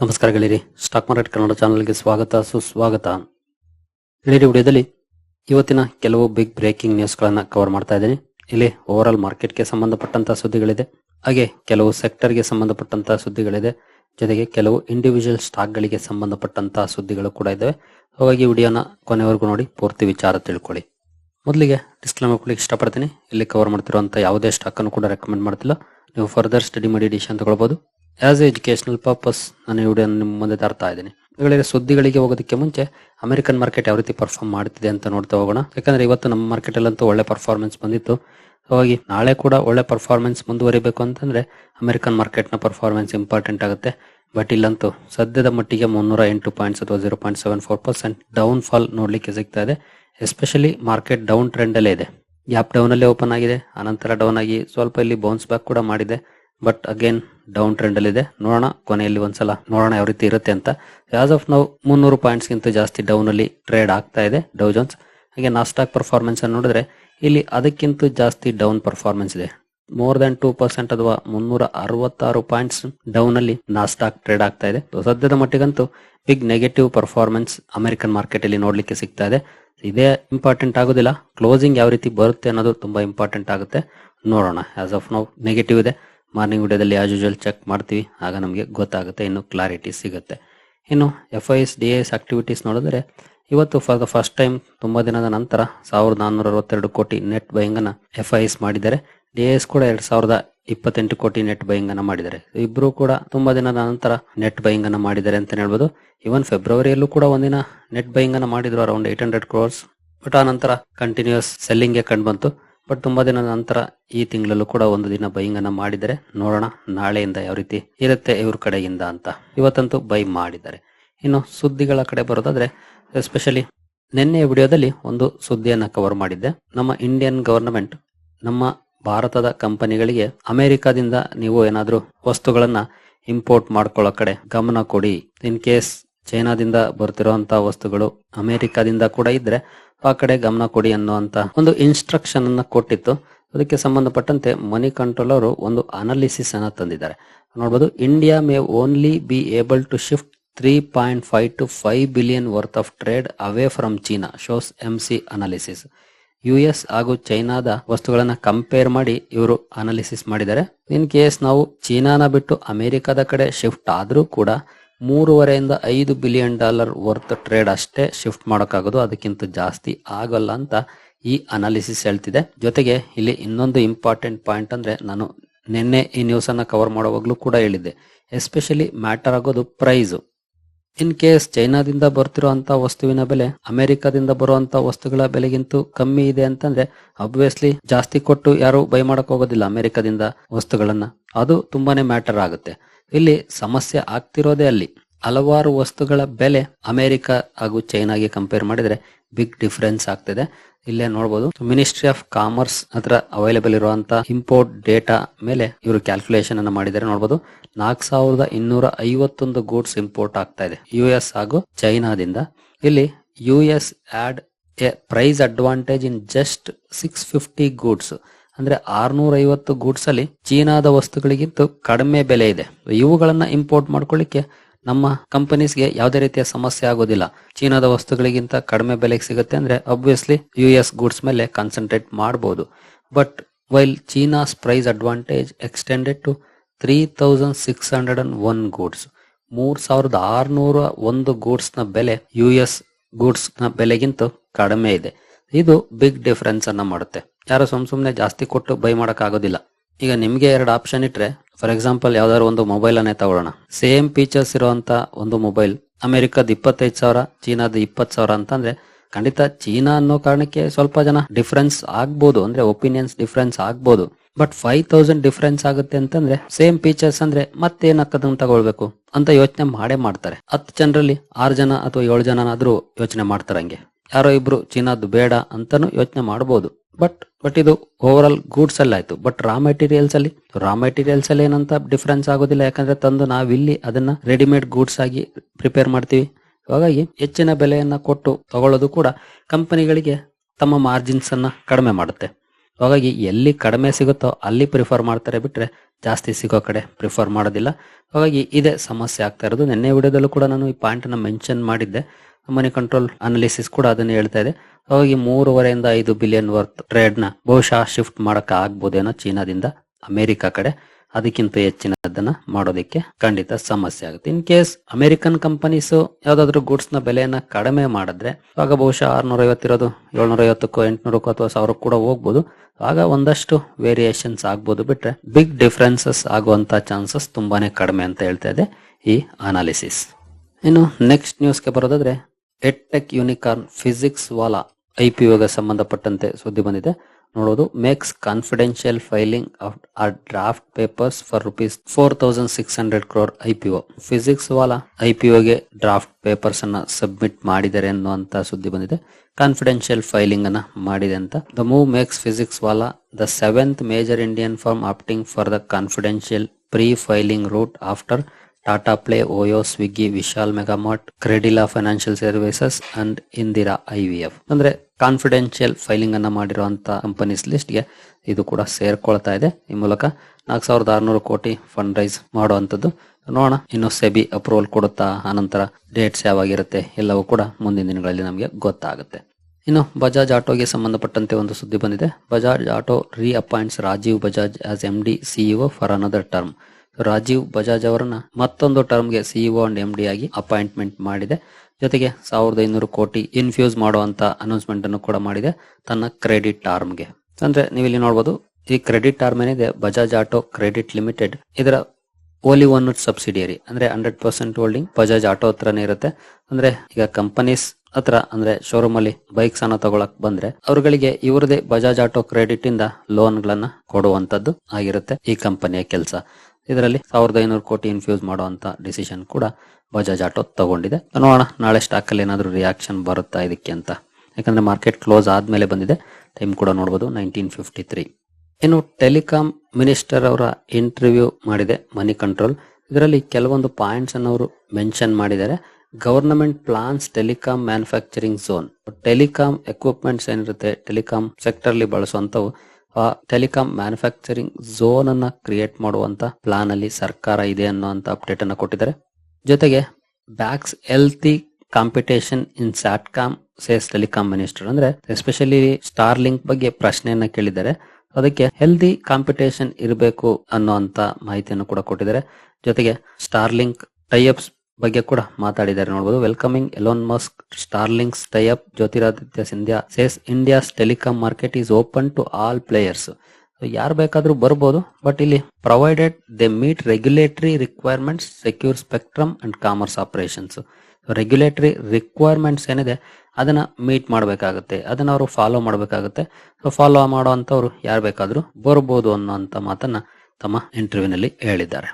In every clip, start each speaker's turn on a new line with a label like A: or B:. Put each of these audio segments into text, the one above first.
A: ನಮಸ್ಕಾರ ಗೆಳೆಯರಿ, stock market Kannada ಚಾನಲ್ಗೆ ಸ್ವಾಗತ, ಸುಸ್ವಾಗತ. ಗೆಳೆಯರಿ, ವಿಡಿಯೋದಲ್ಲಿ ಇವತ್ತಿನ ಕೆಲವು ಬಿಗ್ ಬ್ರೇಕಿಂಗ್ ನ್ಯೂಸ್ಗಳನ್ನು ಕವರ್ ಮಾಡ್ತಾ ಇದ್ದೀನಿ. ಇಲ್ಲಿ ಓವರ್ ಆಲ್ ಮಾರ್ಕೆಟ್ಗೆ ಸಂಬಂಧಪಟ್ಟಂತಹ ಸುದ್ದಿಗಳಿದೆ, ಹಾಗೆ ಕೆಲವು ಸೆಕ್ಟರ್ಗೆ ಸಂಬಂಧಪಟ್ಟಂತಹ ಸುದ್ದಿಗಳಿದೆ, ಜೊತೆಗೆ ಕೆಲವು ಇಂಡಿವಿಜುವಲ್ ಸ್ಟಾಕ್ಗಳಿಗೆ ಸಂಬಂಧಪಟ್ಟಂತಹ ಸುದ್ದಿಗಳು ಕೂಡ ಇದ್ದಾವೆ. ಹಾಗಾಗಿ ವಿಡಿಯೋನ ಕೊನೆವರೆಗೂ ನೋಡಿ, ಪೂರ್ತಿ ವಿಚಾರ ತಿಳ್ಕೊಳ್ಳಿ. ಮೊದಲಿಗೆ ಡಿಸ್ಕ್ಲೇಮರ್ ಕೊಡ್ಲಿಕ್ಕೆ ಇಷ್ಟಪಡ್ತೀನಿ. ಇಲ್ಲಿ ಕವರ್ ಮಾಡ್ತಿರುವಂಥ ಯಾವುದೇ ಸ್ಟಾಕ್ ಅನ್ನು ಕೂಡ ರೆಕಮೆಂಡ್ ಮಾಡ್ತಿಲ್ಲ. ನೀವು ಫರ್ದರ್ ಸ್ಟಡಿ ಮಾಡಿ ಡಿಶನ್ ತಗೊಳ್ಬಹುದು ಆಸ್ ಎಜುಕೇಶನಲ್ ಪರ್ಪಸ್ ನಾನು ವಿಡಿಯೋ ನಿಮ್ಮ ಮುಂದೆ ತರ್ತಾ ಇದ್ದೀನಿ. ಇವುಗಳಿಗೆ ಸುದ್ದಿಗಳಿಗೆ ಹೋಗೋದಕ್ಕೆ ಮುಂಚೆ ಅಮೆರಿಕನ್ ಮಾರ್ಕೆಟ್ ಯಾವ ರೀತಿ ಪರ್ಫಾರ್ಮ್ ಮಾಡ್ತಿದೆ ಅಂತ ನೋಡ್ತಾ ಹೋಗೋಣ. ಯಾಕಂದ್ರೆ ಇವತ್ತು ನಮ್ಮ ಮಾರ್ಕೆಟ್ ಅಲ್ಲಂತೂ ಒಳ್ಳೆ ಪರ್ಫಾರ್ಮೆನ್ಸ್ ಬಂದಿತ್ತು. ಹಾಗಾಗಿ ನಾಳೆ ಕೂಡ ಒಳ್ಳೆ ಪರ್ಫಾರ್ಮೆನ್ಸ್ ಮುಂದುವರಿಬೇಕು ಅಂತಂದ್ರೆ ಅಮೆರಿಕನ್ ಮಾರ್ಕೆಟ್ನ ಪರ್ಫಾರ್ಮೆನ್ಸ್ ಇಂಪಾರ್ಟೆಂಟ್ ಆಗುತ್ತೆ. ಬಟ್ ಇಲ್ಲಂತೂ ಸದ್ಯದ ಮಟ್ಟಿಗೆ ಮುನ್ನೂರ ಎಂಟು ಪಾಯಿಂಟ್ಸ್ ಅಥವಾ zero point seven four percent down fall ನೋಡಲಿಕ್ಕೆ ಸಿಗ್ತಾ ಇದೆ. ಎಸ್ಪೆಷಲಿ ಮಾರ್ಕೆಟ್ ಡೌನ್ ಟ್ರೆಂಡ್ ಅಲ್ಲೇ ಇದೆ. ಗ್ಯಾಪ್ ಡೌನ್ ಅಲ್ಲೇ ಓಪನ್ ಆಗಿದೆ. ಅನಂತರ ಡೌನ್ ಆಗಿ ಸ್ವಲ್ಪ ಇಲ್ಲಿ ಬೌನ್ಸ್ ಬ್ಯಾಕ್ ಕೂಡ ಮಾಡಿದೆ. ಬಟ್ ಅಗೇನ್ ಡೌನ್ ಟ್ರೆಂಡ್ ಅಲ್ಲಿ ಇದೆ. ನೋಡೋಣ, ಕೊನೆಯಲ್ಲಿ ಒಂದ್ಸಲ ನೋಡೋಣ ಯಾವ ರೀತಿ ಇರುತ್ತೆ ಅಂತ. ಆಸ್ ಆಫ್ ನಾವು ಮುನ್ನೂರು ಪಾಯಿಂಟ್ಸ್ ಗಿಂತ ಜಾಸ್ತಿ ಡೌನ್ ಅಲ್ಲಿ ಟ್ರೇಡ್ ಆಗ್ತಾ ಇದೆ ಡೌ ಜೋನ್ಸ್ ಹಾಗೆ ನಾಸ್ಟಾಕ್ ಪರ್ಫಾರ್ಮೆನ್ಸ್ ಅನ್ನು ನೋಡಿದ್ರೆ, ಇಲ್ಲಿ ಅದಕ್ಕಿಂತ ಜಾಸ್ತಿ ಡೌನ್ ಪರ್ಫಾರ್ಮೆನ್ಸ್ ಇದೆ. ಮೋರ್ ದನ್ ಟೂ ಪರ್ಸೆಂಟ್ ಅಥವಾ ಮುನ್ನೂರ ಅರವತ್ತಾರು ಪಾಯಿಂಟ್ಸ್ ಡೌನ್ ಅಲ್ಲಿ ನಾಸ್ಟಾಕ್ ಟ್ರೇಡ್ ಆಗ್ತಾ ಇದೆ. ಸದ್ಯದ ಮಟ್ಟಿಗಂತೂ big negative performance American market ಅಲ್ಲಿ ನೋಡ್ಲಿಕ್ಕೆ ಸಿಗ್ತಾ ಇದೆ. ಇದೇ ಇಂಪಾರ್ಟೆಂಟ್ ಆಗೋದಿಲ್ಲ. ಕ್ಲೋಸಿಂಗ್ ಯಾವ ರೀತಿ ಬರುತ್ತೆ ಅನ್ನೋದು ತುಂಬಾ ಇಂಪಾರ್ಟೆಂಟ್ ಆಗುತ್ತೆ. ನೋಡೋಣ. ಆಸ್ ಆಫ್ ನಾವು ನೆಗೆಟಿವ್ ಇದೆ. ಮಾರ್ನಿಂಗ್ ವಿಡಿಯೋದಲ್ಲಿ ಆಸ್ ಯೂಶುವಲ್ ಚೆಕ್ ಮಾಡ್ತೀವಿ. ಆಗ ನಮಗೆ ಗೊತ್ತಾಗುತ್ತೆ, ಇನ್ನು ಕ್ಲಾರಿಟಿ ಸಿಗುತ್ತೆ. ಇನ್ನು F I S D S activities ನೋಡಿದ್ರೆ, ಇವತ್ತು ಫಾರ್ ದ ಫಸ್ಟ್ ಟೈಮ್ ತುಂಬಾ ದಿನದ ನಂತರ ಸಾವಿರದ ನಾನ್ನೂರ ಅರವತ್ತೆರಡು ಕೋಟಿ ನೆಟ್ ಬೈಯಿಂಗ್ ಅನ್ನ ಎಫ್ ಐ ಎಸ್ ಮಾಡಿದ್ದಾರೆ. ಡಿ ಎಸ್ ಕೂಡ ಎರಡ್ ಸಾವಿರದ ಇಪ್ಪತ್ತೆಂಟು ಕೋಟಿ ನೆಟ್ ಬೈಯಿಂಗ್ ಮಾಡಿದ್ದಾರೆ. ಇಬ್ರು ಕೂಡ ತುಂಬಾ ದಿನದ ನಂತರ ನೆಟ್ ಬೈಯಿಂಗ್ ಮಾಡಿದ್ದಾರೆ ಅಂತ ಹೇಳ್ಬೋದು. ಇವನ್ ಫೆಬ್ರವರಿಯಲ್ಲೂ ಕೂಡ ಒಂದಿನ ನೆಟ್ ಬೈಯಿಂಗ್ ಮಾಡಿದ್ರು around eight hundred crores but ಆ ನಂತರ ಕಂಟಿನ್ಯೂಸ್ ಸೆಲ್ಲಿಂಗ್ ಕಂಡು ಬಂತು. ಬಟ್ ತುಂಬಾ ದಿನದ ನಂತರ ಈ ತಿಂಗಳಲ್ಲೂ ಕೂಡ ಒಂದು ದಿನ ಬೈಯಿಂಗ್ ಅನ್ನ ಮಾಡಿದರೆ ನೋಡೋಣ, ನಾಳೆಯಿಂದ ಯಾವ ರೀತಿ ಇರುತ್ತೆ ಇವ್ರ ಕಡೆಯಿಂದ ಅಂತ. ಇವತ್ತಂತೂ ಬೈ ಮಾಡಿದ್ದಾರೆ. ಇನ್ನು ಸುದ್ದಿಗಳ ಕಡೆ ಬರೋದಾದ್ರೆ ಎಸ್ಪೆಷಲಿ ನಿನ್ನೆ ವಿಡಿಯೋದಲ್ಲಿ ಒಂದು ಸುದ್ದಿಯನ್ನ ಕವರ್ ಮಾಡಿದ್ದೆ. ನಮ್ಮ ಇಂಡಿಯನ್ ಗವರ್ನಮೆಂಟ್ ನಮ್ಮ ಭಾರತದ ಕಂಪನಿಗಳಿಗೆ ಅಮೆರಿಕದಿಂದ ನೀವು ಏನಾದ್ರೂ ವಸ್ತುಗಳನ್ನ ಇಂಪೋರ್ಟ್ ಮಾಡ್ಕೊಳ್ಳೋ ಕಡೆ ಗಮನ ಕೊಡಿ. ಇನ್ ಕೇಸ್ ಚೈನಾದಿಂದ ಬರ್ತಿರುವಂತಹ ವಸ್ತುಗಳು ಅಮೆರಿಕಾದಿಂದ ಕೂಡ ಇದ್ರೆ ಆ ಕಡೆ ಗಮನ ಕೊಡಿ ಅನ್ನುವಂತ ಒಂದು ಇನ್ಸ್ಟ್ರಕ್ಷನ್ ಅನ್ನ ಕೊಟ್ಟಿತ್ತು. ಅದಕ್ಕೆ ಸಂಬಂಧಪಟ್ಟಂತೆ ಮನಿ ಕಂಟ್ರೋಲ್ ಅವರು ಒಂದು ಅನಾಲಿಸಿಸ್ ಅನ್ನ ತಂದಿದ್ದಾರೆ. ನೋಡಬಹುದು India may only be able to shift three point five to five billion worth of trade away from China shows M C analysis U S ಹಾಗೂ ಚೈನಾದ ವಸ್ತುಗಳನ್ನ ಕಂಪೇರ್ ಮಾಡಿ ಇವರು ಅನಾಲಿಸಿಸ್ ಮಾಡಿದ್ದಾರೆ. ಇನ್ ಕೇಸ್ ನಾವು ಚೀನಾನ ಬಿಟ್ಟು ಅಮೆರಿಕದ ಕಡೆ ಶಿಫ್ಟ್ ಆದ್ರೂ ಕೂಡ ಮೂರುವರೆಯಿಂದ ಐದು ಬಿಲಿಯನ್ ಡಾಲರ್ ವರ್ತ್ ಟ್ರೇಡ್ ಅಷ್ಟೇ ಶಿಫ್ಟ್ ಮಾಡೋಕ್ಕಾಗೋದು ಅದಕ್ಕಿಂತ ಜಾಸ್ತಿ ಆಗಲ್ಲ ಅಂತ ಈ ಅನಾಲಿಸಿಸ್ ಹೇಳ್ತಿದೆ. ಜೊತೆಗೆ ಇಲ್ಲಿ ಇನ್ನೊಂದು ಇಂಪಾರ್ಟೆಂಟ್ ಪಾಯಿಂಟ್ ಅಂದರೆ ನಾನು ನಿನ್ನೆ ಈ ನ್ಯೂಸನ್ನು ಕವರ್ ಮಾಡುವಾಗಲೂ ಕೂಡ ಹೇಳಿದ್ದೆ. ಎಸ್ಪೆಷಲಿ ಮ್ಯಾಟರ್ ಆಗೋದು ಪ್ರೈಸು. ಇನ್ ಕೇಸ್ ಚೈನಾದಿಂದ ಬರ್ತಿರುವಂಥ ವಸ್ತುವಿನ ಬೆಲೆ ಅಮೆರಿಕದಿಂದ ಬರುವಂತ ವಸ್ತುಗಳ ಬೆಲೆಗಿಂತೂ ಕಮ್ಮಿ ಇದೆ ಅಂತಂದ್ರೆ ಅಬ್ವಿಯಸ್ಲಿ ಜಾಸ್ತಿ ಕೊಟ್ಟು ಯಾರು ಬೈ ಮಾಡಕ್ ಹೋಗೋದಿಲ್ಲ ಅಮೆರಿಕದಿಂದ ವಸ್ತುಗಳನ್ನ. ಅದು ತುಂಬಾನೇ ಮ್ಯಾಟರ್ ಆಗುತ್ತೆ. ಇಲ್ಲಿ ಸಮಸ್ಯೆ ಆಗ್ತಿರೋದೇ ಅಲ್ಲಿ. ಹಲವಾರು ವಸ್ತುಗಳ ಬೆಲೆ ಅಮೆರಿಕ ಹಾಗೂ ಚೈನಾಗೆ ಕಂಪೇರ್ ಮಾಡಿದ್ರೆ ಬಿಗ್ ಡಿಫರೆನ್ಸ್ ಆಗ್ತಿದೆ. ಇಲ್ಲೇ ನೋಡಬಹುದು ಮಿನಿಸ್ಟ್ರಿ ಆಫ್ ಕಾಮರ್ಸ್ ಹತ್ರ ಅವೈಲೇಬಲ್ ಇರುವಂತಹ ಇಂಪೋರ್ಟ್ ಡೇಟಾ ಮೇಲೆ ಇವರು ಕ್ಯಾಲ್ಕುಲೇಷನ್ ಅನ್ನ ಮಾಡಿದರೆ ನೋಡಬಹುದು ನಾಲ್ಕು ಸಾವಿರದ ಇನ್ನೂರ ಐವತ್ತೊಂದು ಗೂಡ್ಸ್ ಇಂಪೋರ್ಟ್ ಆಗ್ತಾ ಇದೆ. ಯು ಎಸ್ ಹಾಗೂ ಚೈನಾದಿಂದ. ಇಲ್ಲಿ U S had a price advantage in just six fifty goods ಅಂದ್ರೆ ಆರ್ನೂರ ಐವತ್ತು ಗೂಡ್ಸ್ ಅಲ್ಲಿ ಚೀನಾದ ವಸ್ತುಗಳಿಗಿಂತ ಕಡಿಮೆ ಬೆಲೆ ಇದೆ. ಇವುಗಳನ್ನ ಇಂಪೋರ್ಟ್ ಮಾಡ್ಕೊಳ್ಳಿಕ್ಕೆ ನಮ್ಮ ಕಂಪನೀಸ್ಗೆ ಯಾವುದೇ ರೀತಿಯ ಸಮಸ್ಯೆ ಆಗೋದಿಲ್ಲ. ಚೀನಾದ ವಸ್ತುಗಳಿಗಿಂತ ಕಡಿಮೆ ಬೆಲೆಗೆ ಸಿಗುತ್ತೆ ಅಂದ್ರೆ ಅಬ್ವಿಯಸ್ಲಿ ಯು ಎಸ್ ಗೂಡ್ಸ್ ಮೇಲೆ ಕಾನ್ಸಂಟ್ರೇಟ್ ಮಾಡಬಹುದು but while China's price advantage extended to three thousand six hundred and one goods ಮೂರ್ ಸಾವಿರದ ಆರ್ನೂರ ಒಂದು ಗೂಡ್ಸ್ನ ಬೆಲೆ ಯು ಎಸ್ ಗೂಡ್ಸ್ನ ಬೆಲೆಗಿಂತ ಕಡಿಮೆ ಇದೆ. ಇದು ಬಿಗ್ ಡಿಫ್ರೆನ್ಸ್ ಅನ್ನ ಮಾಡುತ್ತೆ. ಯಾರು ಸುಮ್ ಸುಮ್ನೆ ಜಾಸ್ತಿ ಕೊಟ್ಟು ಬೈ ಮಾಡಕ್ ಆಗೋದಿಲ್ಲ ಈಗ ನಿಮ್ಗೆ ಎರಡು ಆಪ್ಷನ್ ಇಟ್ರೆ ಫಾರ್ ಎಕ್ಸಾಂಪಲ್ ಯಾವ್ದಾದ್ರು ಒಂದು ಮೊಬೈಲ್ ಅನ್ನೇ ತಗೊಳ್ಳೋಣ. ಸೇಮ್ ಫೀಚರ್ಸ್ ಇರುವಂತ ಒಂದು ಮೊಬೈಲ್ ಅಮೆರಿಕದ ಇಪ್ಪತ್ತೈದು ಸಾವಿರ, ಚೀನಾದ ಇಪ್ಪತ್ತು ಸಾವಿರ ಅಂತಂದ್ರೆ, ಖಂಡಿತ ಚೀನಾ ಅನ್ನೋ ಕಾರಣಕ್ಕೆ ಸ್ವಲ್ಪ ಜನ ಡಿಫ್ರೆನ್ಸ್ ಆಗ್ಬೋದು, ಅಂದ್ರೆ ಒಪಿನಿಯನ್ಸ್ ಡಿಫ್ರೆನ್ಸ್ ಆಗ್ಬೋದು. ಬಟ್ ಫೈವ್ ತೌಸಂಡ್ ಡಿಫ್ರೆನ್ಸ್ ಆಗುತ್ತೆ ಅಂತಂದ್ರೆ ಸೇಮ್ ಫೀಚರ್ಸ್ ಅಂದ್ರೆ ಮತ್ತೇನ್ ಅದನ್ನ ತಗೊಳ್ಬೇಕು ಅಂತ ಯೋಚನೆ ಮಾಡೇ ಮಾಡ್ತಾರೆ. ಹತ್ತು ಜನರಲ್ಲಿ ಆರು ಜನ ಅಥವಾ ಏಳು ಜನನಾದ್ರೂ ಯೋಚನೆ ಮಾಡ್ತಾರೆ ಹಂಗೆ. ಯಾರೋ ಇಬ್ರು ಚೀನಾದ್ ಬೇಡ ಅಂತಾನು ಯೋಚನೆ ಮಾಡಬಹುದು ಬಟ್ ಬಟ್ ಇದು ಓವರ್ ಆಲ್ ಗೂಡ್ಸ್ ಅಲ್ಲಿ ಆಯ್ತು. ಬಟ್ ರಾ ಮೆಟೀರಿಯಲ್ಸ್ ಅಲ್ಲಿ ರಾ ಮೆಟೀರಿಯಲ್ಸ್ ಅಲ್ಲಿ ಏನಂತ ಡಿಫ್ರೆನ್ಸ್ ಆಗೋದಿಲ್ಲ. ಯಾಕಂದ್ರೆ ತಂದು ನಾವಿಲ್ಲಿ ಅದನ್ನ ರೆಡಿಮೇಡ್ ಗೂಡ್ಸ್ ಆಗಿ ಪ್ರಿಪೇರ್ ಮಾಡ್ತೀವಿ. ಹಾಗಾಗಿ ಹೆಚ್ಚಿನ ಬೆಲೆಯನ್ನ ಕೊಟ್ಟು ತಗೊಳ್ಳೋದು ಕೂಡ ಕಂಪನಿಗಳಿಗೆ ತಮ್ಮ ಮಾರ್ಜಿನ್ಸ್ ಅನ್ನ ಕಡಿಮೆ ಮಾಡುತ್ತೆ. ಹಾಗಾಗಿ ಎಲ್ಲಿ ಕಡಿಮೆ ಸಿಗುತ್ತೋ ಅಲ್ಲಿ ಪ್ರಿಫರ್ ಮಾಡ್ತಾರೆ ಬಿಟ್ರೆ ಜಾಸ್ತಿ ಸಿಗೋ ಕಡೆ ಪ್ರಿಫರ್ ಮಾಡೋದಿಲ್ಲ. ಹಾಗಾಗಿ ಇದೇ ಸಮಸ್ಯೆ ಆಗ್ತಾ ಇರೋದು. ನಿನ್ನೆ ವಿಡಿಯೋದಲ್ಲೂ ಕೂಡ ನಾನು ಈ ಪಾಯಿಂಟ್ ಅನ್ನ ಮೆನ್ಷನ್ ಮಾಡಿದ್ದೆ. ಮನಿ ಕಂಟ್ರೋಲ್ ಅನಾಲಿಸಿಸ್ ಕೂಡ ಅದನ್ನು ಹೇಳ್ತಾ ಇದೆ. ಹಾಗಾಗಿ ಮೂರುವರೆಯಿಂದ ಐದು ಬಿಲಿಯನ್ ವರ್ತ್ ಟ್ರೇಡ್ನ ಬಹುಶಃ ಶಿಫ್ಟ್ ಮಾಡೋಕ್ಕಾಗ್ಬೋದೇನೋ ಚೀನಾದಿಂದ ಅಮೆರಿಕ ಕಡೆ. ಅದಕ್ಕಿಂತ ಹೆಚ್ಚಿನದನ್ನ ಮಾಡೋದಕ್ಕೆ ಖಂಡಿತ ಸಮಸ್ಯೆ ಆಗುತ್ತೆ. ಇನ್ ಕೇಸ್ ಅಮೆರಿಕನ್ ಕಂಪನೀಸ್ ಯಾವ್ದಾದ್ರು ಗೂಡ್ಸ್ನ ಬೆಲೆಯನ್ನ ಕಡಿಮೆ ಮಾಡಿದ್ರೆ, ಆಗ ಬಹುಶಃ ಆರ್ನೂರ ಐವತ್ತಿರೋದು ಏಳ್ನೂರ ಐವತ್ತಕ್ಕೋ ಎಂಟ್ನೂರಕ್ಕೋ ಅಥವಾ ಸಾವಿರಕ್ಕೂ ಕೂಡ ಹೋಗ್ಬೋದು. ಆಗ ಒಂದಷ್ಟು ವೇರಿಯೇಷನ್ಸ್ ಆಗ್ಬೋದು ಬಿಟ್ರೆ ಬಿಗ್ ಡಿಫ್ರೆನ್ಸಸ್ ಆಗುವಂತ ಚಾನ್ಸಸ್ ತುಂಬಾನೇ ಕಡಿಮೆ ಅಂತ ಹೇಳ್ತಾ ಇದೆ ಈ ಅನಾಲಿಸಿಸ್ ಇನ್ನು ನೆಕ್ಸ್ಟ್ ನ್ಯೂಸ್ಗೆ ಬರೋದಾದ್ರೆ edtech unicorn Physics Wallah I P ಸಂಬಂಧಪಟ್ಟಂತೆ ಸುದ್ದಿ ಬಂದಿದೆ. ನೋಡೋದು. Makes confidential filing of are draft papers for rupees four thousand six hundred crore I P O Physics Wallah I P ಗೆ ಡ್ರಾಫ್ಟ್ ಪೇಪರ್ಸ್ ಅನ್ನ submit ಮಾಡಿದ್ದಾರೆ ಅನ್ನುವಂತ ಸುದ್ದಿ ಬಂದಿದೆ. ಕಾನ್ಫಿಡೆನ್ಷಿಯಲ್ ಫೈಲಿಂಗ್ ಅನ್ನ ಮಾಡಿದೆ ಅಂತ. The move makes Physics Wallah the seventh major Indian firm opting for the confidential pre filing route after Tata Play Oyo Swiggy Vishal Mega Mart Credila financial services and Indira I V F ಅಂದ್ರೆ confidential filing ಅನ್ನ ಮಾಡಿರುವಂತ companies ಲಿಸ್ಟ್ಗೆ ಇದು ಕೂಡ ಸೇರ್ಕೊಳ್ತಾ ಇದೆ. ಈ ಮೂಲಕ ನಾಲ್ಕು ಸಾವಿರದ ಆರ್ನೂರು ಕೋಟಿ ಫಂಡ್ ರೈಸ್ ಮಾಡುವಂತದ್ದು ನೋಡೋಣ, ಇನ್ನು ಸೆಬಿ ಅಪ್ರೂವಲ್ ಕೊಡುತ್ತಾ ಆನಂತರ ಡೇಟ್ಸ್ ಯಾವಾಗಿರುತ್ತೆ, ಎಲ್ಲವೂ ಕೂಡ ಮುಂದಿನ ದಿನಗಳಲ್ಲಿ ನಮಗೆ ಗೊತ್ತಾಗುತ್ತೆ. ಇನ್ನು ಬಜಾಜ್ ಆಟೋಗೆ ಸಂಬಂಧಪಟ್ಟಂತೆ ಒಂದು ಸುದ್ದಿ ಬಂದಿದೆ. Bajaj Auto reappoints Rajiv Bajaj as M D CEO for another term Rajiv Bajaj ಅವರನ್ನ ಮತ್ತೊಂದು ಟರ್ಮ್ಗೆ ಸಿಇಒ ಅಂಡ್ ಎಂ ಡಿ ಆಗಿ ಅಪಾಯಿಂಟ್ಮೆಂಟ್ ಮಾಡಿದೆ. ಜೊತೆಗೆ ಸಾವಿರದ ಐನೂರು ಕೋಟಿ ಇನ್ಫ್ಯೂಸ್ ಮಾಡುವಂತ ಅನೌನ್ಸ್ಮೆಂಟ್ ಅನ್ನು ಕೂಡ ಮಾಡಿದೆ ತನ್ನ ಕ್ರೆಡಿಟ್ ಆರ್ಮ್ಗೆ. ಅಂದ್ರೆ ನೀವು ಇಲ್ಲಿ ನೋಡಬಹುದು ಈ ಕ್ರೆಡಿಟ್ ಟರ್ಮ್ ಏನಿದೆ, ಬಜಾಜ್ ಆಟೋ ಕ್ರೆಡಿಟ್ ಲಿಮಿಟೆಡ್, ಇದರ ಓಲಿ ಒನ್ ಸಬ್ಸಿಡಿಯರಿ, ಅಂದ್ರೆ hundred percent holding Bajaj Auto ಹತ್ರನೇ ಇರುತ್ತೆ. ಅಂದ್ರೆ ಈಗ ಕಂಪನೀಸ್ ಹತ್ರ, ಅಂದ್ರೆ ಶೋರೂಮ್ ಅಲ್ಲಿ ಬೈಕ್ಸ್ ಅನ್ನ ತಗೊಳಕ್ ಬಂದ್ರೆ ಅವರುಗಳಿಗೆ ಇವರದೇ ಬಜಾಜ್ ಆಟೋ ಕ್ರೆಡಿಟ್ ಇಂದ ಲೋನ್ ಗಳನ್ನ ಕೊಡುವಂತದ್ದು ಆಗಿರುತ್ತೆ ಈ ಕಂಪನಿಯ ಕೆಲಸ. ಇದರಲ್ಲಿ ಸಾವಿರದ ಐನೂರು ಕೋಟಿ ಇನ್ಫ್ಯೂಸ್ ಮಾಡುವಂತ ಡಿಸಿಷನ್ ಕೂಡ ಬಜಾಜ್ ಆಟೋ ತಗೊಂಡಿದೆ. ನೋಡೋಣ, ನಾಳೆ ಸ್ಟಾಕ್ ಅಲ್ಲಿ ಏನಾದರೂ ರಿಯಾಕ್ಷನ್ ಬರುತ್ತಾ ಇದಕ್ಕೆ ಅಂತ. ಯಾಕಂದ್ರೆ ಮಾರ್ಕೆಟ್ ಕ್ಲೋಸ್ ಆದ್ಮೇಲೆ ಬಂದಿದೆ. ಟೈಮ್ ಕೂಡ ನೋಡಬಹುದು ನೈನ್ಟೀನ್ ಫಿಫ್ಟಿ ತ್ರೀ ಇನ್ನು ಟೆಲಿಕಾಂ ಮಿನಿಸ್ಟರ್ ಅವರ ಇಂಟರ್ವ್ಯೂ ಮಾಡಿದೆ ಮನಿ ಕಂಟ್ರೋಲ್ ಇದರಲ್ಲಿ ಕೆಲವೊಂದು ಪಾಯಿಂಟ್ಸ್ ಅನ್ನು ಅವರು ಮೆನ್ಷನ್ ಮಾಡಿದ್ದಾರೆ. Government plans telecom manufacturing zone telecom equipments ಏನಿರುತ್ತೆ ಟೆಲಿಕಾಂ ಸೆಕ್ಟರ್ ಅಲ್ಲಿ ಬಳಸುವಂತವು ಆ ಟೆಲಿಕಾಂ ಮ್ಯಾನುಫ್ಯಾಕ್ಚರಿಂಗ್ ಝೋನ್ ಅನ್ನ ಕ್ರಿಯೇಟ್ ಮಾಡುವಂತ ಪ್ಲಾನ್ ಅಲ್ಲಿ ಸರ್ಕಾರ ಇದೆ ಅನ್ನುವಂತ ಅಪ್ಡೇಟ್ ಅನ್ನ ಕೊಟ್ಟಿದ್ದಾರೆ. ಜೊತೆಗೆ backs healthy competition in satcom says telecom minister ಅಂದ್ರೆ ಎಸ್ಪೆಷಲಿ ಸ್ಟಾರ್ ಲಿಂಕ್ ಬಗ್ಗೆ ಪ್ರಶ್ನೆಯನ್ನ ಕೇಳಿದ್ದಾರೆ. ಅದಕ್ಕೆ ಹೆಲ್ದಿ ಕಾಂಪಿಟೇಷನ್ ಇರಬೇಕು ಅನ್ನುವಂತ ಮಾಹಿತಿಯನ್ನು ಕೂಡ ಕೊಟ್ಟಿದ್ದಾರೆ. ಜೊತೆಗೆ ಸ್ಟಾರ್ಲಿಂಕ್ ಟೈಅಪ್ಸ್ ಬಗ್ಗೆ ಕೂಡ ಮಾತಾಡಿದ್ದಾರೆ ನೋಡಬಹುದು welcoming Elon Musk Starlink's tie up Jyotiraditya Scindia says India's telecom market is open to all players ಯಾರು ಬೇಕಾದ್ರೂ ಬರ್ಬೋದು ಬಟ್ ಇಲ್ಲಿ provided they meet regulatory requirements secure spectrum and commerce operations regulatory requirements ಏನಿದೆ, ಅದನ್ನ ಮೀಟ್ ಮಾಡಬೇಕಾಗುತ್ತೆ, ಅದನ್ನ ಅವರು follow ಮಾಡಬೇಕಾಗುತ್ತೆ. ಸೊ ಫಾಲೋ ಮಾಡುವಂತವ್ರು ಯಾರು ಬೇಕಾದ್ರೂ ಬರ್ಬೋದು ಅನ್ನೋಂತ ಮಾತನ್ನ ತಮ್ಮ ಇಂಟರ್ವ್ಯೂನಲ್ಲಿ ಹೇಳಿದ್ದಾರೆ.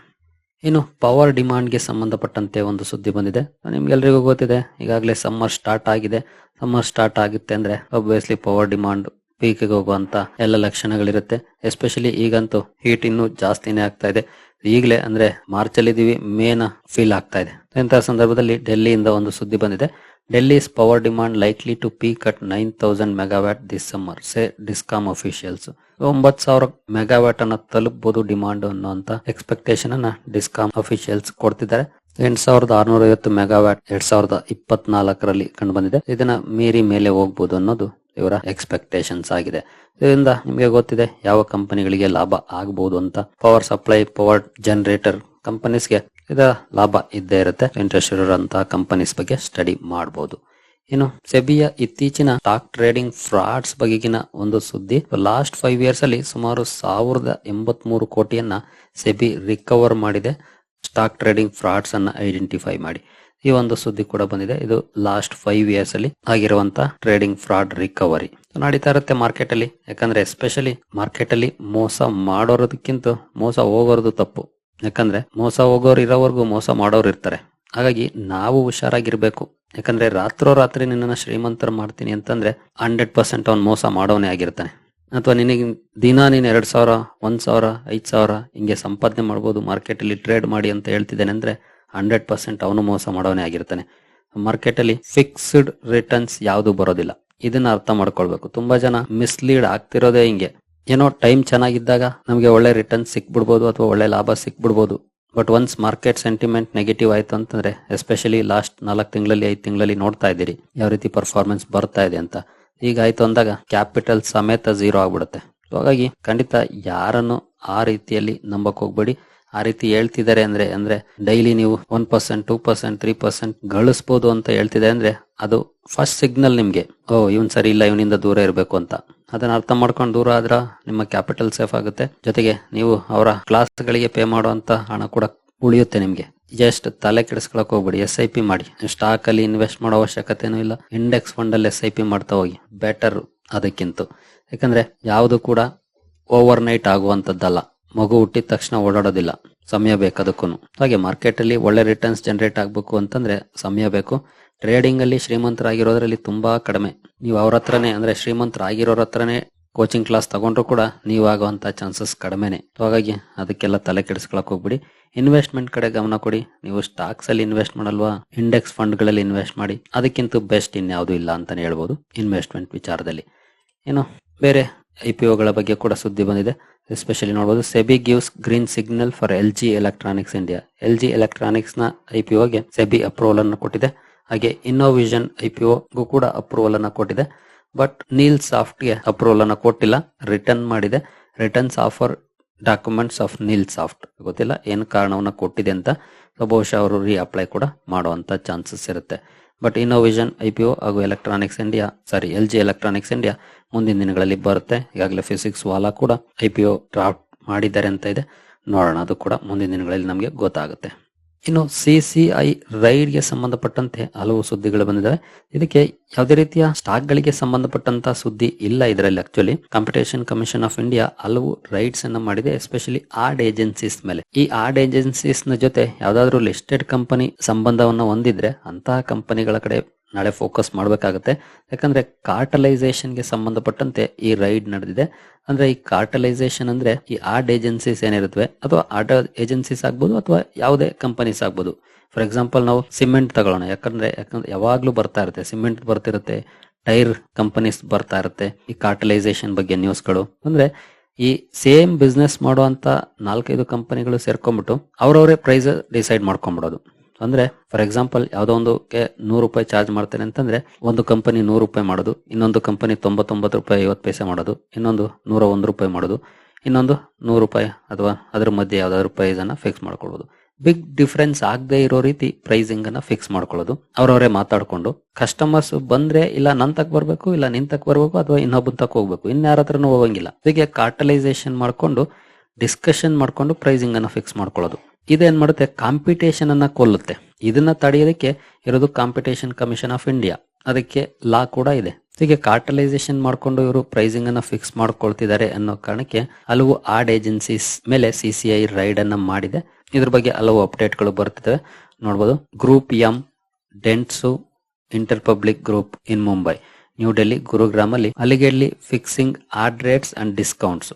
A: ಇನ್ನು ಪವರ್ ಡಿಮಾಂಡ್ಗೆ ಸಂಬಂಧಪಟ್ಟಂತೆ ಒಂದು ಸುದ್ದಿ ಬಂದಿದೆ. ನಿಮ್ಗೆಲ್ರಿಗೂ ಗೊತ್ತಿದೆ. ಈಗಾಗಲೇ ಸಮ್ಮರ್ ಸ್ಟಾರ್ಟ್ ಆಗಿದೆ. ಸಮ್ಮರ್ ಸ್ಟಾರ್ಟ್ ಆಗುತ್ತೆ ಅಂದ್ರೆ ಒಬ್ವಿಯಸ್ಲಿ ಪವರ್ ಡಿಮಾಂಡ್ ಪೀಕ್ಗೆ ಹೋಗುವಂತ ಎಲ್ಲ ಲಕ್ಷಣಗಳಿರುತ್ತೆ. ಎಸ್ಪೆಷಲಿ ಈಗಂತೂ ಹೀಟ್ ಇನ್ನು ಜಾಸ್ತಿನೇ ಆಗ್ತಾ ಇದೆ. ಈಗಲೇ ಅಂದ್ರೆ ಮಾರ್ಚ್ ಅಲ್ಲಿ ಇದೀವಿ ಮೇನ ಫೀಲ್ ಆಗ್ತಾ ಇದೆ. ಇಂತಹ ಸಂದರ್ಭದಲ್ಲಿ ಡೆಲ್ಲಿಯಿಂದ ಒಂದು ಸುದ್ದಿ ಬಂದಿದೆ. Delhi's power demand likely to peak at nine thousand megawatt this summer say discom officials ಒಂಬತ್ ಸಾವಿರ ಮೆಗಾವ್ಯಾಟ್ ಅನ್ನ ತಲುಪಬಹುದು ಡಿಮಾಂಡ್ ಅನ್ನುವಂತ ಎಕ್ಸ್ಪೆಕ್ಟೇಷನ್ ಅನ್ನ ಡಿಸ್ಕಾಮ್ ಅಫಿಷಿಯಲ್ಸ್ ಕೊಡ್ತಿದ್ದಾರೆ. ಎಂಟ್ ಸಾವಿರದ ಆರ್ನೂರ ಐವತ್ತು ಮೆಗಾವ್ಯಾಟ್, ಎರಡ್ ಸಾವಿರದ ಇಪ್ಪತ್ನಾಲ್ಕರಲ್ಲಿ ಕಂಡು ಬಂದಿದೆ ಇದನ್ನ ಮೀರಿ ಮೇಲೆ ಹೋಗ್ಬೋದು ಅನ್ನೋದು ಇವರ ಎಕ್ಸ್ಪೆಕ್ಟೇಷನ್ಸ್ ಆಗಿದೆ. ಇದರಿಂದ ನಿಮಗೆ ಗೊತ್ತಿದೆ ಯಾವ ಕಂಪನಿಗಳಿಗೆ ಲಾಭ ಆಗಬಹುದು ಅಂತ. ಪವರ್ ಸಪ್ಲೈ ಪವರ್ ಜನರೇಟರ್ ಕಂಪನೀಸ್ಗೆ ಇದರ ಲಾಭ ಇದ್ದೇ ಇರುತ್ತೆ. ಇಂಟ್ರೆಸ್ಟ್ ಇರೋಂತಹ ಕಂಪನೀಸ್ ಬಗ್ಗೆ ಸ್ಟಡಿ ಮಾಡಬಹುದು ಇನ್ನು ಸೆಬಿಯ ಇತ್ತೀಚಿನ ಸ್ಟಾಕ್ ಟ್ರೇಡಿಂಗ್ ಫ್ರಾಡ್ಸ್ ಬಗೆಗಿನ ಒಂದು ಸುದ್ದಿ. ಲಾಸ್ಟ್ ಫೈವ್ ಇಯರ್ಸ್ ಅಲ್ಲಿ ಸುಮಾರು ಸಾವಿರದ ಎಂಬತ್ ಮೂರು ಕೋಟಿಯನ್ನ ಸೆಬಿ ರಿಕವರ್ ಮಾಡಿದೆ. ಸ್ಟಾಕ್ ಟ್ರೇಡಿಂಗ್ ಫ್ರಾಡ್ಸ್ ಅನ್ನ ಐಡೆಂಟಿಫೈ ಮಾಡಿ. ಈ ಒಂದು ಸುದ್ದಿ ಕೂಡ ಬಂದಿದೆ. ಇದು ಲಾಸ್ಟ್ ಫೈವ್ ಇಯರ್ಸ್ ಅಲ್ಲಿ ಆಗಿರುವಂತ ಟ್ರೇಡಿಂಗ್ ಫ್ರಾಡ್ ರಿಕವರಿ ನಡೀತಾ ಇರುತ್ತೆ ಮಾರ್ಕೆಟ್ ಅಲ್ಲಿ. ಯಾಕಂದ್ರೆ ಎಸ್ಪೆಷಲಿ ಮಾರ್ಕೆಟ್ ಅಲ್ಲಿ ಮೋಸ ಮಾಡೋದಕ್ಕಿಂತ ಮೋಸ ಹೋಗೋದು ತಪ್ಪು. ಯಾಕಂದ್ರೆ ಮೋಸ ಹೋಗೋರು ಇರೋವರೆಗೂ ಮೋಸ ಮಾಡೋರು ಇರ್ತಾರೆ. ಹಾಗಾಗಿ ನಾವು ಹುಷಾರಾಗಿರ್ಬೇಕು. ಯಾಕಂದ್ರೆ ರಾತ್ರೋರಾತ್ರಿ ನಿನ್ನನ್ನು ಶ್ರೀಮಂತರ ಮಾಡ್ತೀನಿ ಅಂತಂದ್ರೆ ಹಂಡ್ರೆಡ್ ಪರ್ಸೆಂಟ್ ಅವ್ನು ಮೋಸ ಮಾಡೋನೇ ಆಗಿರ್ತಾನೆ. ಅಥವಾ ನಿನಗೆ ದಿನ ನೀನು ಎರಡು ಸಾವಿರ, ಒಂದು ಸಾವಿರ, ಐದು ಸಾವಿರ ಹಿಂಗೆ ಸಂಪಾದನೆ ಮಾಡ್ಬೋದು, ಮಾರ್ಕೆಟಲ್ಲಿ ಟ್ರೇಡ್ ಮಾಡಿ ಅಂತ ಹೇಳ್ತಿದ್ದೇನೆ ಅಂದರೆ ಹಂಡ್ರೆಡ್ ಪರ್ಸೆಂಟ್ ಅವನು ಮೋಸ ಮಾಡೋನೇ ಆಗಿರ್ತಾನೆ. ಮಾರ್ಕೆಟಲ್ಲಿ ಫಿಕ್ಸ್ಡ್ ರಿಟರ್ನ್ಸ್ ಯಾವುದು ಬರೋದಿಲ್ಲ. ಇದನ್ನ ಅರ್ಥ ಮಾಡ್ಕೊಳ್ಬೇಕು. ತುಂಬಾ ಜನ ಮಿಸ್ಲೀಡ್ ಆಗ್ತಿರೋದೇ ಹಿಂಗೆ. ಏನೋ ಟೈಮ್ ಚೆನ್ನಾಗಿದ್ದಾಗ ನಮಗೆ ಒಳ್ಳೆ ರಿಟರ್ನ್ ಸಿಕ್ಬಿಡ್ಬೋದು ಅಥವಾ ಒಳ್ಳೆ ಲಾಭ ಸಿಕ್ಬಿಡ್ಬೋದು. But once market sentiment negative ಆಯಿತು ಅಂತಂದ್ರೆ ಎಸ್ಪೆಷಲಿ ಲಾಸ್ಟ್ ನಾಲ್ಕು ತಿಂಗಳಲ್ಲಿ, ಐದು ತಿಂಗಳಲ್ಲಿ ನೋಡ್ತಾ ಇದ್ದೀರಿ, ಯಾವ ರೀತಿ ಪರ್ಫಾರ್ಮೆನ್ಸ್ ಬರ್ತಾ ಇದೆ ಅಂತ. ಈಗ ಆಯ್ತು ಅಂದಾಗ ಕ್ಯಾಪಿಟಲ್ ಸಮೇತ ಝೀರೋ ಆಗ್ಬಿಡುತ್ತೆ. ಹಾಗಾಗಿ ಖಂಡಿತ ಯಾರನ್ನು ಆ ರೀತಿಯಲ್ಲಿ ನಂಬಕ್ ಹೋಗ್ಬೇಡಿ. ಆ ರೀತಿ ಹೇಳ್ತಿದ್ದಾರೆ ಅಂದ್ರೆ ಅಂದ್ರೆ ಡೈಲಿ ನೀವು one percent two percent three percent ಗಳಿಸ್ಬೋದು ಅಂತ ಹೇಳ್ತಿದೆ ಅಂದ್ರೆ ಅದು ಫಸ್ಟ್ ಸಿಗ್ನಲ್ ನಿಮ್ಗೆ. ಓ, ಇವನ್ ಸರಿ ಇಲ್ಲ, ಇವನಿಂದ ದೂರ ಇರಬೇಕು ಅಂತ. ಅದನ್ನ ಅರ್ಥ ಮಾಡ್ಕೊಂಡು ದೂರ ಆದ್ರ ನಿಮ್ಮ ಕ್ಯಾಪಿಟಲ್ ಸೇಫ್ ಆಗುತ್ತೆ. ಜೊತೆಗೆ ನೀವು ಅವರ ಕ್ಲಾಸ್ಗಳಿಗೆ ಪೇ ಮಾಡುವಂತ ಹಣ ಕೂಡ ಉಳಿಯುತ್ತೆ ನಿಮ್ಗೆ. ಜಸ್ಟ್ ತಲೆ ಕೆಡಿಸ್ಕೊಳಕ್ ಹೋಗ್ಬೇಡಿ ಎಸ್ ಐ ಪಿ ಮಾಡಿ. ಸ್ಟಾಕ್ ಅಲ್ಲಿ ಇನ್ವೆಸ್ಟ್ ಮಾಡೋ ಅವಶ್ಯಕತೆನೂ ಇಲ್ಲ. ಇಂಡೆಕ್ಸ್ ಫಂಡ್ ಅಲ್ಲಿ ಎಸ್ ಐ ಪಿ ಮಾಡ್ತಾ ಹೋಗಿ. ಬೆಟರ್ ಅದಕ್ಕಿಂತ. ಯಾಕಂದ್ರೆ ಯಾವುದು ಕೂಡ ಓವರ್ ನೈಟ್ ಆಗುವಂತದ್ದಲ್ಲ. ಮಗು ಹುಟ್ಟಿದ ತಕ್ಷಣ ಓಡಾಡೋದಿಲ್ಲ. ಸಮಯ ಬೇಕು ಅದಕ್ಕೂ ಹಾಗೆ ಮಾರ್ಕೆಟ್ ಅಲ್ಲಿ ಒಳ್ಳೆ ರಿಟರ್ನ್ಸ್ ಜನರೇಟ್ ಆಗ್ಬೇಕು ಅಂತಂದ್ರೆ ಸಮಯ ಬೇಕು. ಟ್ರೇಡಿಂಗ್ ಅಲ್ಲಿ ಶ್ರೀಮಂತರಾಗಿರೋದ್ರಲ್ಲಿ ತುಂಬಾ ಕಡಿಮೆ. ನೀವು ಅವ್ರ ಹತ್ರನೇ, ಅಂದ್ರೆ ಶ್ರೀಮಂತರಾಗಿರೋರ ಹತ್ರನೇ ಕೋಚಿಂಗ್ ಕ್ಲಾಸ್ ತಗೊಂಡ್ರು ಕೂಡ ನೀವು ಆಗುವಂತ ಚಾನ್ಸಸ್ ಕಡಿಮೆನೆ. ಹಾಗಾಗಿ ಅದಕ್ಕೆಲ್ಲ ತಲೆ ಕೆಡಿಸ್ಕೊಳಕ್ ಹೋಗ್ಬಿಡಿ. ಇನ್ವೆಸ್ಟ್ಮೆಂಟ್ ಕಡೆ ಗಮನ ಕೊಡಿ. ನೀವು ಸ್ಟಾಕ್ಸ್ ಅಲ್ಲಿ ಇನ್ವೆಸ್ಟ್ ಮಾಡಲ್ವಾ? ಇಂಡೆಕ್ಸ್ ಫಂಡ್ಗಳಲ್ಲಿ ಇನ್ವೆಸ್ಟ್ ಮಾಡಿ. ಅದಕ್ಕಿಂತ ಬೆಸ್ಟ್ ಇನ್ಯಾವುದು ಇಲ್ಲ ಅಂತಾನೆ ಹೇಳ್ಬೋದು. ಇನ್ವೆಸ್ಟ್ಮೆಂಟ್ ವಿಚಾರದಲ್ಲಿ. ಏನು, ಬೇರೆ ಐ ಪಿ ಓಗಳ ಬಗ್ಗೆ ಕೂಡ ಸುದ್ದಿ ಬಂದಿದೆ. ಎಸ್ಪೆಷಲಿ ನೋಡಬಹುದು SEBI gives green signal for L G Electronics India L G ಎಲೆಕ್ಟ್ರಾನಿಕ್ಸ್ನ I P ಓಗೆ ಸೆಬಿ ಅಪ್ರೂವಲ್ ಅನ್ನು ಕೊಟ್ಟಿದೆ. ಹಾಗೆ ಇನ್ನೋವಿಷನ್ ಐ ಪಿ ಒಗೂ ಕೂಡ ಅಪ್ರೂವಲ್ ಅನ್ನ ಕೊಟ್ಟಿದೆ. ಬಟ್ ನೀಲ್ ಸಾಫ್ಟ್ಗೆ ಅಪ್ರೂವಲ್ ಅನ್ನ ಕೊಟ್ಟಿಲ್ಲ. ರಿಟರ್ನ್ ಮಾಡಿದೆ. Returns offer documents of Neel soft ಗೊತ್ತಿಲ್ಲ? ಏನು ಕಾರಣವನ್ನ ಕೊಟ್ಟಿದೆ ಅಂತ. ಸೊ ಬಹುಶಃ ಅವರು ರೀ ಅಪ್ಲೈ ಕೂಡ ಮಾಡುವಂತ ಚಾನ್ಸಸ್ ಇರುತ್ತೆ. But Innovision I P O ಹಾಗೂ electronics India sorry L G electronics India ಮುಂದಿನ ದಿನಗಳಲ್ಲಿ ಬರುತ್ತೆ. ಈಗಾಗಲೇ ಫಿಸಿಕ್ಸ್ ವಾಲಾ ಕೂಡ ಐ ಪಿ ಒ ಡ್ರಾಫ್ಟ್ ಮಾಡಿದ್ದಾರೆ ಅಂತ ಇದೆ. ನೋಡೋಣ, ಅದು ಕೂಡ ಮುಂದಿನ ದಿನಗಳಲ್ಲಿ ನಮಗೆ ಗೊತ್ತಾಗುತ್ತೆ. ಇನ್ನು ಸಿ ಸಿ ಐ ರೈಡ್ಗೆ ಸಂಬಂಧಪಟ್ಟಂತೆ ಹಲವು ಸುದ್ದಿಗಳು ಬಂದಿದ್ದಾವೆ ಇದಕ್ಕೆ ಯಾವುದೇ ರೀತಿಯ ಸ್ಟಾಕ್ ಗಳಿಗೆ ಸಂಬಂಧಪಟ್ಟಂತ ಸುದ್ದಿ ಇಲ್ಲ ಇದರಲ್ಲಿ actually competition commission of India ಹಲವು ರೈಡ್ಸ್ ಅನ್ನ ಮಾಡಿದೆ ಎಸ್ಪೆಷಲಿ ಆಡ್ ಏಜೆನ್ಸೀಸ್ ಮೇಲೆ. ಈ ಆಡ್ ಏಜೆನ್ಸೀಸ್ನ ಜೊತೆ ಯಾವ್ದಾದ್ರು ಲಿಸ್ಟೆಡ್ ಕಂಪನಿ ಸಂಬಂಧವನ್ನ ಹೊಂದಿದ್ರೆ ಅಂತಹ ಕಂಪನಿಗಳ ಕಡೆ ನಾಳೆ ಫೋಕಸ್ ಮಾಡಬೇಕಾಗುತ್ತೆ. ಯಾಕಂದರೆ ಕಾರ್ಟಲೈಸೇಷನ್ಗೆ ಸಂಬಂಧಪಟ್ಟಂತೆ ಈ ರೈಡ್ ನಡೆದಿದೆ. ಅಂದರೆ ಈ ಕಾರ್ಟಲೈಸೇಷನ್ ಅಂದರೆ ಈ ಆರ್ಡ್ ಏಜೆನ್ಸೀಸ್ ಏನಿರುತ್ತವೆ, ಅಥವಾ ಆರ್ಟ್ ಏಜೆನ್ಸೀಸ್ ಆಗ್ಬೋದು, ಅಥವಾ ಯಾವುದೇ ಕಂಪನೀಸ್ ಆಗ್ಬೋದು. ಫಾರ್ ಎಕ್ಸಾಂಪಲ್ ನಾವು ಸಿಮೆಂಟ್ ತಗೊಳ್ಳೋಣ. ಯಾಕಂದರೆ, ಯಾಕಂದ್ರೆ ಯಾವಾಗಲೂ ಬರ್ತಾ ಇರುತ್ತೆ. ಸಿಮೆಂಟ್ ಬರ್ತಿರುತ್ತೆ ಟೈರ್ ಕಂಪನೀಸ್ ಬರ್ತಾ ಇರುತ್ತೆ, ಈ ಕಾರ್ಟಲೈಸೇಷನ್ ಬಗ್ಗೆ ನ್ಯೂಸ್ಗಳು ಅಂದರೆ ಈ ಸೇಮ್ ಬಿಸ್ನೆಸ್ ಮಾಡುವಂಥ ನಾಲ್ಕೈದು ಕಂಪನಿಗಳು ಸೇರ್ಕೊಂಡ್ಬಿಟ್ಟು ಅವರವರೇ ಪ್ರೈಸ್ ಡಿಸೈಡ್ ಮಾಡ್ಕೊಂಡ್ಬಿಡೋದು ಅಂದ್ರೆ ಫಾರ್ ಎಕ್ಸಾಂಪಲ್ ಯಾವ್ದೋ ಒಂದು ನೂರು ರೂಪಾಯಿ ಚಾರ್ಜ್ ಮಾಡ್ತೇನೆ ಅಂತಂದ್ರೆ, ಒಂದು ಕಂಪನಿ ನೂರು ರೂಪಾಯಿ ಮಾಡೋದು, ಇನ್ನೊಂದು ಕಂಪನಿ ತೊಂಬತ್ತೊಂಬತ್ತು ರೂಪಾಯಿ ಐವತ್ತು ಪೈಸೆ ಮಾಡೋದು, ಇನ್ನೊಂದು ನೂರ ಒಂದು ರೂಪಾಯಿ ಮಾಡೋದು, ಇನ್ನೊಂದು ನೂರು ರೂಪಾಯಿ ಅಥವಾ ಅದ್ರ ಮಧ್ಯೆ ಯಾವ್ದಾದ್ರು ಪ್ರೈಸ್ ಅನ್ನ ಫಿಕ್ಸ್ ಮಾಡ್ಕೊಳ್ಳೋದು ಬಿಗ್ ಡಿಫ್ರೆನ್ಸ್ ಆಗದೆ ಇರೋ ರೀತಿ ಪ್ರೈಸಿಂಗ್ ಅನ್ನ ಫಿಕ್ಸ್ ಮಾಡ್ಕೊಳ್ಳೋದು. ಅವ್ರವರೇ ಮಾತಾಡ್ಕೊಂಡು ಕಸ್ಟಮರ್ಸ್ ಬಂದ್ರೆ ಇಲ್ಲ ನನ್ ತಕ್ ಬರ್ಬೇಕು, ಇಲ್ಲ ನಿನ್ ತಕ್ ಬರ್ಬೇಕು, ಅಥವಾ ಇನ್ನೊಬ್ಬನ್ ತಕ್ ಹೋಗ್ಬೇಕು ಇನ್ಯಾರ ಹತ್ರನೂ ಹೋಗಂಗಿಲ್ಲ. ಹೀಗೆ ಕಾರ್ಟಲೈಸೇಷನ್ ಮಾಡ್ಕೊಂಡು ಡಿಸ್ಕಷನ್ ಮಾಡ್ಕೊಂಡು ಪ್ರೈಸಿಂಗ್ ಅನ್ನ ಫಿಕ್ಸ್ ಮಾಡ್ಕೊಳ್ಳೋದು. ಇದೇನ್ ಮಾಡುತ್ತೆ ಕಾಂಪಿಟೇಷನ್ ಅನ್ನ ಕೊಲ್ಲುತ್ತೆ. ಇದನ್ನ ತಡೆಯೋದಕ್ಕೆ ಇರೋದು ಕಾಂಪಿಟೇಷನ್ ಕಮಿಷನ್ ಆಫ್ ಇಂಡಿಯಾ ಅದಕ್ಕೆ ಲಾ ಕೂಡ ಇದೆ. ಹೀಗೆ ಕಾರ್ಟಲೈಸೇಷನ್ ಮಾಡ್ಕೊಂಡು ಇವರು ಪ್ರೈಸಿಂಗ್ ಅನ್ನ ಫಿಕ್ಸ್ ಮಾಡ್ಕೊಳ್ತಿದ್ದಾರೆ ಅನ್ನೋ ಕಾರಣಕ್ಕೆ ಹಲವು ಆಡ್ ಏಜೆನ್ಸೀಸ್ ಮೇಲೆ ಸಿ ಸಿ ಐ ರೈಡ್ ಅನ್ನ ಮಾಡಿದೆ. ಇದ್ರ ಬಗ್ಗೆ ಹಲವು ಅಪ್ಡೇಟ್ಗಳು ಬರ್ತಿದೆ ನೋಡ್ಬೋದು. Group M Dentsu Interpublic group in Mumbai New Delhi Gurugram ಅಲ್ಲಿ fixing ad rates and discounts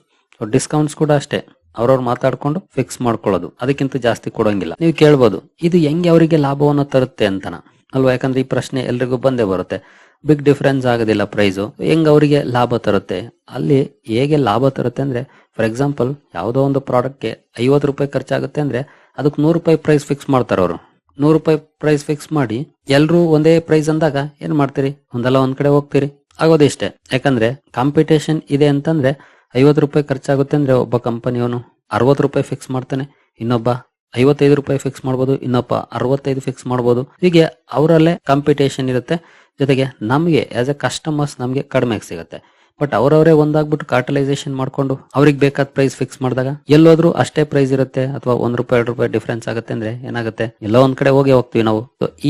A: discounts ಕೂಡ ಅಷ್ಟೇ. ಅವ್ರವ್ರು ಮಾತಾಡ್ಕೊಂಡು ಫಿಕ್ಸ್ ಮಾಡ್ಕೊಳ್ಳೋದು. ಅದಕ್ಕಿಂತ ಜಾಸ್ತಿ ಕೊಡೋಂಗಿಲ್ಲ. ನೀವು ಕೇಳ್ಬೋದು, ಇದು ಹೆಂಗೆ ಅವರಿಗೆ ಲಾಭವನ್ನು ತರುತ್ತೆ ಅಂತನ? ಅಲ್ವಾ? ಯಾಕಂದ್ರೆ ಈ ಪ್ರಶ್ನೆ ಎಲ್ರಿಗೂ ಬಂದೇ ಬರುತ್ತೆ. ಬಿಗ್ ಡಿಫರೆನ್ಸ್ ಆಗೋದಿಲ್ಲ ಪ್ರೈಸು ಹೆಂಗ್ ಅವರಿಗೆ ಲಾಭ ತರುತ್ತೆ? ಅಲ್ಲಿ ಹೇಗೆ ಲಾಭ ತರುತ್ತೆ ಅಂದ್ರೆ ಫಾರ್ ಎಕ್ಸಾಂಪಲ್ ಯಾವುದೋ ಒಂದು ಪ್ರಾಡಕ್ಟ್ಗೆ ಐವತ್ತು ರೂಪಾಯಿ ಖರ್ಚಾಗುತ್ತೆ ಅಂದ್ರೆ, ಅದಕ್ಕೆ ನೂರು ರೂಪಾಯಿ ಪ್ರೈಸ್ ಫಿಕ್ಸ್ ಮಾಡ್ತಾರೆ ಅವರು. ನೂರು ರೂಪಾಯಿ ಪ್ರೈಸ್ ಫಿಕ್ಸ್ ಮಾಡಿ ಎಲ್ಲರೂ ಒಂದೇ ಪ್ರೈಸ್ ಅಂದಾಗ ಏನ್ ಮಾಡ್ತೀರಿ? ಒಂದಲ್ಲ ಒಂದ್ ಕಡೆ ಹೋಗ್ತೀರಿ. ಆಗೋದಿಷ್ಟೇ ಯಾಕಂದ್ರೆ ಕಾಂಪಿಟೇಷನ್ ಇದೆ ಅಂತಂದ್ರೆ ಐವತ್ತು ರೂಪಾಯಿ ಖರ್ಚಾಗುತ್ತೆ ಅಂದ್ರೆ ಒಬ್ಬ ಕಂಪನಿಯವನು ಅರವತ್ತು ರೂಪಾಯಿ ಫಿಕ್ಸ್ ಮಾಡ್ತಾನೆ, ಇನ್ನೊಬ್ಬ ಐವತ್ತೈದು ರೂಪಾಯಿ ಫಿಕ್ಸ್ ಮಾಡ್ಬೋದು, ಇನ್ನೊಬ್ಬ ಅರವತ್ತೈದು ಫಿಕ್ಸ್ ಮಾಡ್ಬೋದು. ಹೀಗೆ ಅವರಲ್ಲೇ ಕಾಂಪಿಟೇಷನ್ ಇರುತ್ತೆ. ಜೊತೆಗೆ ನಮಗೆ ಆಸ್ ಎ ಕಸ್ಟಮರ್ಸ್ ನಮಗೆ ಕಡಿಮೆ ಸಿಗುತ್ತೆ. ಬಟ್ ಅವರವರೇ ಒಂದಾಗ್ಬಿಟ್ಟು ಕಾರ್ಟಲೈಸೇಷನ್ ಮಾಡ್ಕೊಂಡು ಅವ್ರಿಗೆ ಬೇಕಾದ ಪ್ರೈಸ್ ಫಿಕ್ಸ್ ಮಾಡಿದಾಗ ಎಲ್ಲೋದ್ರೂ ಅಷ್ಟೇ ಪ್ರೈಸ್ ಇರುತ್ತೆ ಅಥವಾ ಒಂದ್ ರೂಪಾಯಿ, ಎರಡು ರೂಪಾಯಿ ಡಿಫ್ರೆನ್ಸ್ ಆಗುತ್ತೆ ಅಂದ್ರೆ ಏನಾಗುತ್ತೆ? ಎಲ್ಲೋ ಒಂದ್ ಕಡೆ ಹೋಗಿ ಹೋಗ್ತೀವಿ ನಾವು.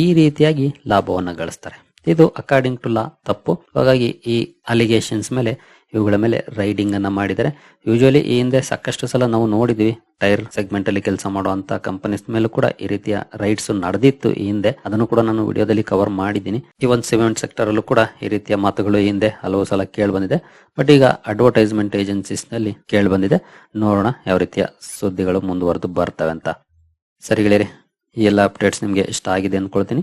A: ಈ ರೀತಿಯಾಗಿ ಲಾಭವನ್ನ ಗಳಿಸ್ತಾರೆ. ಇದು ಅಕಾರ್ಡಿಂಗ್ ಟು ಲಾ ತಪ್ಪು. ಹಾಗಾಗಿ ಈ ಅಲಿಗೇಷನ್ಸ್ ಮೇಲೆ, ಇವುಗಳ ಮೇಲೆ ರೈಡಿಂಗ್ ಅನ್ನ ಮಾಡಿದರೆ ಯೂಶುವಲಿ ಈ ಹಿಂದೆ ಸಾಕಷ್ಟು ಸಲ ನಾವು ನೋಡಿದ್ವಿ ಟೈರ್ ಸೆಗ್ಮೆಂಟ್ ಅಲ್ಲಿ ಕೆಲಸ ಮಾಡುವಂತ ಕಂಪನೀಸ್ ಮೇಲೂ ಕೂಡ ಈ ರೀತಿಯ ರೈಡ್ಸ್ ನಡೆದಿತ್ತು ಈ ಹಿಂದೆ. ಅದನ್ನು ಕೂಡ ನಾನು ವಿಡಿಯೋದಲ್ಲಿ ಕವರ್ ಮಾಡಿದ್ದೀನಿ. ಈ ಒಂದು ಸಿಮೆಂಟ್ ಸೆಕ್ಟರ್ ಅಲ್ಲೂ ಕೂಡ ಈ ರೀತಿಯ ಮಾತುಗಳು ಈ ಹಿಂದೆ ಹಲವು ಸಲ ಕೇಳಿ ಬಂದಿದೆ. ಬಟ್ ಈಗ ಅಡ್ವರ್ಟೈಸ್ಮೆಂಟ್ ಏಜೆನ್ಸೀಸ್ನಲ್ಲಿ ಕೇಳಿ ಬಂದಿದೆ. ನೋಡೋಣ ಯಾವ ರೀತಿಯ ಸುದ್ದಿಗಳು ಮುಂದುವರೆದು ಬರ್ತವೆ ಅಂತ. ಸರಿ ಗೆಳೆಯರಿ ಈ ಎಲ್ಲ ಅಪ್ಡೇಟ್ಸ್ ನಿಮಗೆ ಇಷ್ಟ ಆಗಿದೆ ಅನ್ಕೊಳ್ತೀನಿ